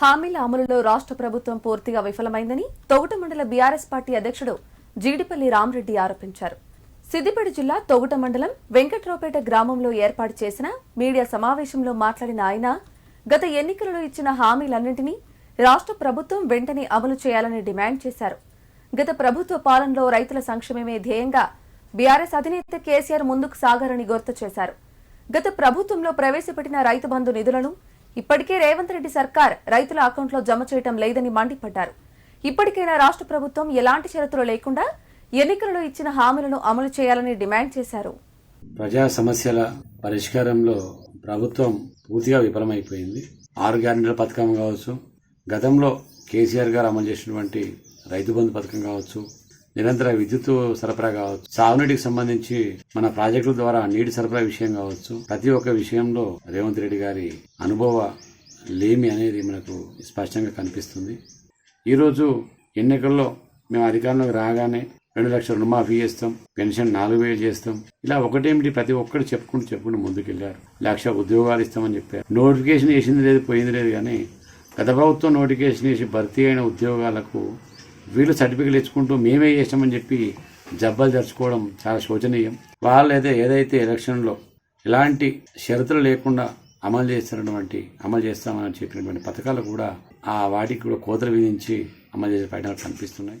హామీల అమలులో రాష్ట్ర ప్రభుత్వం పూర్తిగా విఫలమైందని తొగుట మండల బీఆర్ఎస్ పార్టీ అధ్యక్షుడు జీడిపల్లి రామరెడ్డి ఆరోపించారు. సిద్దిపేట జిల్లా తొగుట మండలం వెంకట్రావుపేట గ్రామంలో ఏర్పాటు చేసిన మీడియా సమావేశంలో మాట్లాడిన ఆయన గత ఎన్నికలలో ఇచ్చిన హామీలన్నింటినీ రాష్ట్ర ప్రభుత్వం వెంటనే అమలు చేయాలని డిమాండ్ చేశారు. గత ప్రభుత్వ పాలనలో రైతుల సంక్షేమమే ధ్యేయంగా బీఆర్ఎస్ అధినేత కేసీఆర్ ముందుకు సాగారని గుర్తు చేశారు. గత ప్రభుత్వంలో ప్రవేశపెట్టిన రైతు బంధు నిధులను ఇప్పటికే రేవంత్ రెడ్డి సర్కార్ రైతుల అకౌంట్లో జమ చేయటం లేదని మండిపడ్డారు. ఇప్పటికైనా రాష్ట్ర ప్రభుత్వం ఎలాంటి షరతులు లేకుండా ఎన్నికలలో ఇచ్చిన హామీలను అమలు చేయాలని డిమాండ్ చేశారు. ప్రజా సమస్యల పరిష్కారంలో ప్రభుత్వం పూర్తిగా విఫలమైపోయింది. ఆరు గ్యారెంటీల పథకం కావచ్చు గతంలో కేసీఆర్ గారు అమలు చేసినటువంటి రైతు బంధు పథకం కావచ్చు నిరంతర విద్యుత్ సరఫరా కావచ్చు. సాగునీటికి సంబంధించి మన ప్రాజెక్టుల ద్వారా నీటి సరఫరా విషయం కావచ్చు. ప్రతి ఒక్క విషయంలో రేవంత్ రెడ్డి గారి అనుభవ లేమి అనేది మనకు స్పష్టంగా కనిపిస్తుంది. ఈరోజు ఎన్నికల్లో మేము అధికారంలోకి రాగానే రెండు లక్షల రుణమాఫీ చేస్తాం పెన్షన్ నాలుగు వేలు చేస్తాం. ఇలా ఒకటేమిటి? ప్రతి ఒక్కరు చెప్పుకుంటూ చెప్పుకుంటూ ముందుకెళ్ళారు. లక్ష ఉద్యోగాలు ఇస్తామని చెప్పారు. నోటిఫికేషన్ వేసింది లేదు పోయింది లేదు కానీ గత ప్రభుత్వం నోటిఫికేషన్ వేసి భర్తీ అయిన ఉద్యోగాలకు వీళ్ళు సర్టిఫికెట్లు ఇచ్చుకుంటూ మేమే చేసామని చెప్పి జబ్బలు తెరుచుకోవడం చాలా శోచనీయం. వాళ్ళైతే ఏదైతే ఎలక్షన్లో ఎలాంటి షరతులు లేకుండా అమలు చేస్తున్నటువంటి అమలు చేస్తామని చెప్పినటువంటి పథకాలు కూడా ఆ వాటికి కూడా కోతలు విధించి అమలు చేసే ప్రయత్నాలు కనిపిస్తున్నాయి.